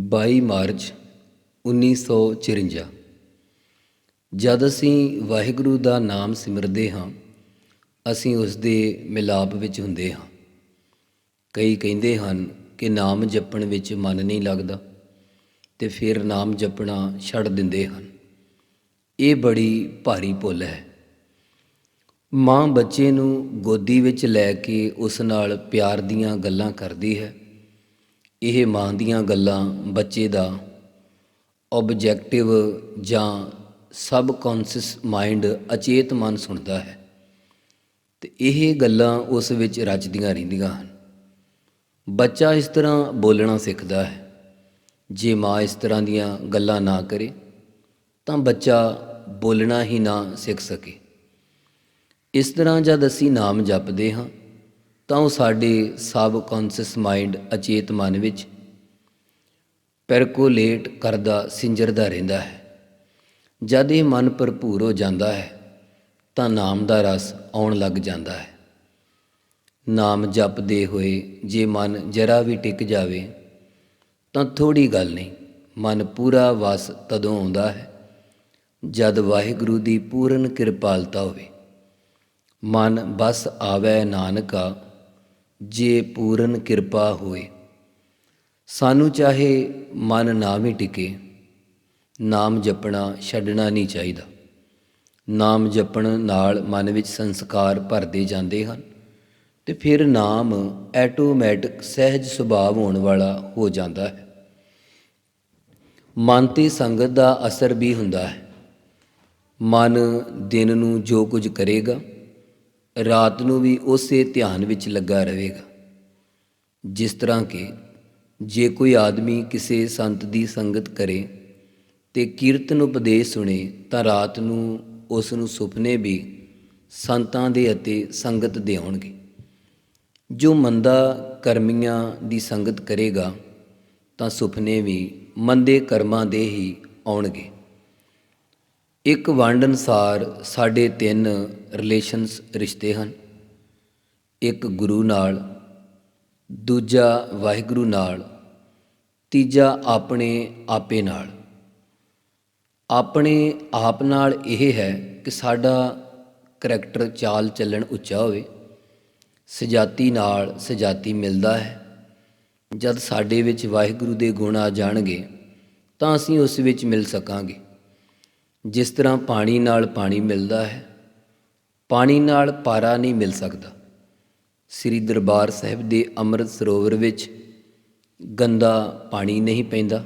ਬਾਈ March 1954 ਜਦ ਅਸੀਂ ਵਾਹਿਗੁਰੂ ਦਾ ਨਾਮ ਸਿਮਰਦੇ ਹਾਂ, ਅਸੀਂ ਉਸ ਦੇ ਮਿਲਾਪ ਵਿੱਚ ਹੁੰਦੇ ਹਾਂ। ਕਈ ਕਹਿੰਦੇ ਹਨ ਕਿ ਨਾਮ ਜਪਣ ਵਿੱਚ ਮਨ ਨਹੀਂ ਲੱਗਦਾ ਤੇ ਫਿਰ ਨਾਮ ਜਪਣਾ ਛੱਡ ਦਿੰਦੇ ਹਨ। ਇਹ ਬੜੀ ਭਾਰੀ ਭੁੱਲ ਹੈ। ਮਾਂ ਬੱਚੇ ਨੂੰ ਗੋਦੀ ਵਿੱਚ ਲੈ ਕੇ ਉਸ ਨਾਲ ਪਿਆਰ ਦੀਆਂ ਗੱਲਾਂ ਕਰਦੀ ਹੈ। ਇਹ ਮਾਂ ਦੀਆਂ ਗੱਲਾਂ ਬੱਚੇ ਦਾ ਆਬਜੈਕਟਿਵ ਜਾਂ ਸਬਕੌਂਸ਼ੀਅਸ ਮਾਈਂਡ ਅਚੇਤ ਮਨ ਸੁਣਦਾ ਹੈ ਤੇ ਇਹ ਗੱਲਾਂ ਉਸ ਵਿੱਚ ਰਚਦੀਆਂ ਰਹਿੰਦੀਆਂ ਹਨ। ਬੱਚਾ ਇਸ ਤਰ੍ਹਾਂ ਬੋਲਣਾ ਸਿੱਖਦਾ ਹੈ, ਜੇ ਮਾਂ ਇਸ ਤਰ੍ਹਾਂ ਦੀਆਂ ਗੱਲਾਂ ਨਾ ਕਰੇ, ਤਾਂ ਬੱਚਾ ਬੋਲਣਾ ਹੀ ਨਾ ਸਿੱਖ ਸਕੇ। ਇਸ ਤਰ੍ਹਾਂ ਜਦ ਅਸੀਂ ਨਾਮ ਜਪਦੇ ਹਾਂ ਤਾਂ ਉਹ ਸਾਡੇ ਸਬ ਸਬਕੌਂਸ਼ੀਅਸ ਮਾਈਂਡ ਅਚੇਤ ਮਨ ਵਿੱਚ ਪੈਰਕੋਲੇਟ ਕਰਦਾ, ਸਿੰਜਰਦਾ ਰਹਿੰਦਾ ਹੈ। ਜਦ ਇਹ ਮਨ ਭਰਪੂਰ ਹੋ ਜਾਂਦਾ ਹੈ, ਤਾਂ ਨਾਮ ਦਾ ਰਸ ਆਉਣ ਲੱਗ ਜਾਂਦਾ ਹੈ। ਨਾਮ ਜਪਦੇ ਹੋਏ ਜੇ ਮਨ ਜਰਾ ਵੀ ਟਿਕ ਜਾਵੇ, ਤਾਂ ਥੋੜੀ ਗੱਲ ਨਹੀਂ, ਮਨ ਪੂਰਾ ਵਸ ਤਦੋਂ ਆਉਂਦਾ ਹੈ, ਜਦ ਵਾਹਿਗੁਰੂ ਦੀ ਪੂਰਨ ਕਿਰਪਾਲਤਾ ਹੋਵੇ। ਮਨ ਬਸ ਆਵੈ ਨਾਨਕਾ ਜੇ ਪੂਰਨ ਕਿਰਪਾ ਹੋਏ। ਸਾਨੂੰ ਚਾਹੇ ਮਨ ਨਾ ਵੀ ਟਿਕੇ, ਨਾਮ ਜਪਣਾ ਛੱਡਣਾ ਨਹੀਂ ਚਾਹੀਦਾ। ਨਾਮ ਜਪਣ ਨਾਲ ਮਨ ਵਿੱਚ ਸੰਸਕਾਰ ਭਰਦੇ ਜਾਂਦੇ ਹਨ ਤੇ ਫਿਰ ਨਾਮ ਆਟੋਮੈਟਿਕ ਸਹਿਜ ਸੁਭਾਅ ਹੋਣ ਵਾਲਾ ਹੋ ਜਾਂਦਾ ਹੈ। ਮਨ ਤੇ ਸੰਗਤ ਦਾ ਅਸਰ ਵੀ ਹੁੰਦਾ ਹੈ। ਮਨ ਦਿਨ ਨੂੰ ਜੋ ਕੁਝ ਕਰੇਗਾ ਰਾਤ ਨੂੰ ਵੀ ਉਸੇ ਧਿਆਨ ਵਿੱਚ ਲੱਗਾ ਰਹੇਗਾ। ਜਿਸ ਤਰ੍ਹਾਂ ਕਿ ਜੇ ਕੋਈ ਆਦਮੀ ਕਿਸੇ ਸੰਤ ਦੀ ਸੰਗਤ ਕਰੇ ਤੇ ਕੀਰਤਨ ਉਪਦੇਸ਼ ਸੁਣੇ ਤਾਂ ਰਾਤ ਨੂੰ ਉਸ ਨੂੰ ਸੁਪਨੇ ਵੀ ਸੰਤਾਂ ਦੇ ਅਤੇ ਸੰਗਤ ਦੇ ਆਉਣਗੇ। ਜੋ ਮੰਦਾ ਕਰਮੀਆਂ ਦੀ ਸੰਗਤ ਕਰੇਗਾ ਤਾਂ ਸੁਪਨੇ ਵੀ ਮੰਦੇ ਕਰਮਾਂ ਦੇ ਹੀ ਆਉਣਗੇ। ਇੱਕ ਵੰਡ ਅਨਸਾਰ ਸਾਡੇ ਤਿੰਨ ਰਿਲੇਸ਼ਨਸ ਰਿਸ਼ਤੇ ਹਨ। ਇੱਕ ਗੁਰੂ ਨਾਲ, ਦੂਜਾ ਵਾਹਿਗੁਰੂ ਨਾਲ, ਤੀਜਾ ਆਪਣੇ ਆਪੇ ਨਾਲ। ਆਪਣੇ ਆਪ ਨਾਲ ਇਹ ਹੈ ਕਿ ਸਾਡਾ ਕਰੈਕਟਰ ਚਾਲ ਚੱਲਣ ਉੱਚਾ ਹੋਵੇ। ਸਜਾਤੀ ਨਾਲ ਸਜਾਤੀ ਮਿਲਦਾ ਹੈ। ਜਦ ਸਾਡੇ ਵਿੱਚ ਵਾਹਿਗੁਰੂ ਦੇ ਗੁਣ ਆ ਜਾਣਗੇ, ਤਾਂ ਅਸੀਂ ਉਸ ਵਿੱਚ ਮਿਲ ਸਕਾਂਗੇ। ਜਿਸ ਤਰ੍ਹਾਂ ਪਾਣੀ ਨਾਲ ਪਾਣੀ ਮਿਲਦਾ ਹੈ, ਪਾਣੀ ਨਾਲ ਪਾਰਾ ਨਹੀਂ ਮਿਲ ਸਕਦਾ। ਸ੍ਰੀ ਦਰਬਾਰ ਸਾਹਿਬ ਦੇ ਅੰਮ੍ਰਿਤ ਸਰੋਵਰ ਵਿੱਚ ਗੰਦਾ ਪਾਣੀ ਨਹੀਂ ਪੈਂਦਾ।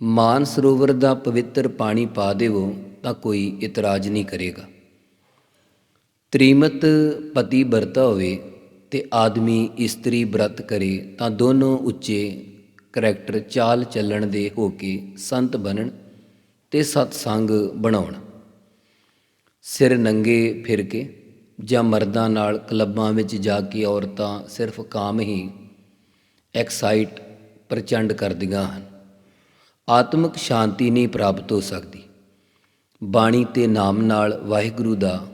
ਮਾਨ ਸਰੋਵਰ ਦਾ ਪਵਿੱਤਰ ਪਾਣੀ ਪਾ ਦੇਵੋ ਤਾਂ ਕੋਈ ਇਤਰਾਜ਼ ਨਹੀਂ ਕਰੇਗਾ। ਤ੍ਰੀਮਤ ਪਤੀ ਵਰਤਾ ਹੋਵੇ ਤੇ ਆਦਮੀ ਇਸਤਰੀ ਵਰਤ ਕਰੇ ਤਾਂ ਦੋਨੋਂ ਉੱਚੇ ਕਰੈਕਟਰ ਚਾਲ ਚੱਲਣ ਦੇ ਹੋ ਕੇ ਸੰਤ ਬਣਨ। ਤੇ ਸਤਸੰਗ ਬਣਾਉਣ। ਸਿਰ ਨੰਗੇ ਫਿਰ ਕੇ ਜਾਂ ਮਰਦਾਂ ਨਾਲ ਕਲੱਬਾਂ ਵਿੱਚ ਜਾ ਕੇ ਔਰਤਾਂ ਸਿਰਫ ਕਾਮ ਹੀ ਐਕਸਾਈਟ ਪ੍ਰਚੰਡ ਕਰਦੀਆਂ ਹਨ। ਆਤਮਿਕ ਸ਼ਾਂਤੀ ਨਹੀਂ ਪ੍ਰਾਪਤ ਹੋ ਸਕਦੀ। ਬਾਣੀ ਤੇ ਨਾਮ ਨਾਲ ਵਾਹਿਗੁਰੂ ਦਾ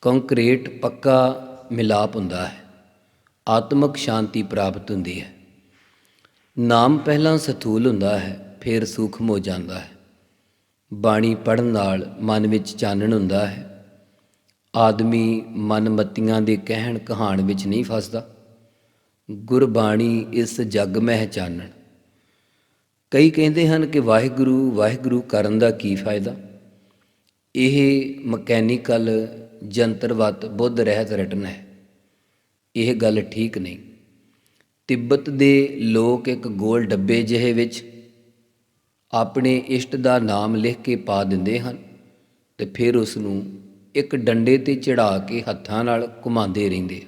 ਕੰਕਰੀਟ ਪੱਕਾ ਮਿਲਾਪ ਹੁੰਦਾ ਹੈ। ਆਤਮਿਕ ਸ਼ਾਂਤੀ ਪ੍ਰਾਪਤ ਹੁੰਦੀ ਹੈ। ਨਾਮ ਪਹਿਲਾਂ ਸਥੂਲ ਹੁੰਦਾ ਹੈ, ਫਿਰ ਸੂਖਮ ਹੋ ਜਾਂਦਾ ਹੈ। ਬਾਣੀ ਪੜਨ ਨਾਲ ਮਨ ਵਿੱਚ ਚਾਨਣ ਹੁੰਦਾ ਹੈ। ਆਦਮੀ ਮਨਮਤੀਆਂ ਦੇ ਕਹਿਣ ਕਹਾਣ ਵਿੱਚ ਨਹੀਂ ਫਸਦਾ। ਗੁਰਬਾਣੀ ਇਸ ਜਗ ਮਹਿ ਚਾਨਣ। ਕਈ ਕਹਿੰਦੇ ਹਨ ਕਿ ਵਾਹਿਗੁਰੂ ਵਾਹਿਗੁਰੂ ਕਰਨ ਦਾ ਕੀ ਫਾਇਦਾ? ਇਹ ਮਕੈਨੀਕਲ ਜੰਤਰਵਤ ਬੁੱਧ ਰਹਿਤ ਰਟਨ ਹੈ। ਇਹ ਗੱਲ ਠੀਕ ਨਹੀਂ। ਤਿੱਬਤ ਦੇ ਲੋਕ ਇੱਕ ਗੋਲ ਡੱਬੇ ਜਿਹੇ ਵਿੱਚ ਆਪਣੇ ਇਸ਼ਟ ਦਾ ਨਾਮ ਲਿਖ ਕੇ ਪਾ ਦਿੰਦੇ ਹਨ ਤੇ ਫਿਰ ਉਸ ਨੂੰ ਇੱਕ ਡੰਡੇ ਤੇ ਚੜਾ ਕੇ ਹੱਥਾਂ ਨਾਲ ਘੁਮਾਉਂਦੇ ਰਹਿੰਦੇ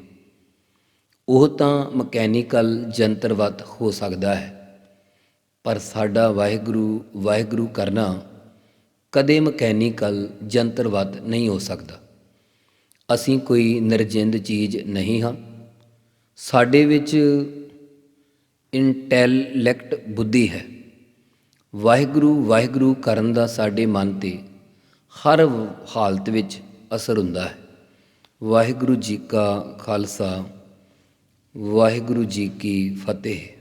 ਉਹ ਤਾਂ ਮਕੈਨੀਕਲ ਜੰਤਰਵਤ ਹੋ ਸਕਦਾ ਹੈ, ਪਰ ਸਾਡਾ ਵਾਹਿਗੁਰੂ ਵਾਹਿਗੁਰੂ ਕਰਨਾ ਕਦੇ ਮਕੈਨੀਕਲ ਜੰਤਰਵਤ ਨਹੀਂ ਹੋ ਸਕਦਾ। ਅਸੀਂ ਕੋਈ ਨਿਰਜਿੰਦ ਚੀਜ਼ ਨਹੀਂ ਹਾਂ। ਸਾਡੇ ਵਿੱਚ ਇੰਟੈਲੈਕਟ ਬੁੱਧੀ ਹੈ। ਵਾਹਿਗੁਰੂ ਵਾਹਿਗੁਰੂ ਕਰਨ ਦਾ ਸਾਡੇ ਮਨ ਤੇ ਹਰ ਹਾਲਤ ਵਿੱਚ ਅਸਰ ਹੁੰਦਾ ਹੈ। ਵਾਹਿਗੁਰੂ ਜੀ ਕਾ ਖਾਲਸਾ, ਵਾਹਿਗੁਰੂ ਜੀ ਕੀ ਫਤਿਹ।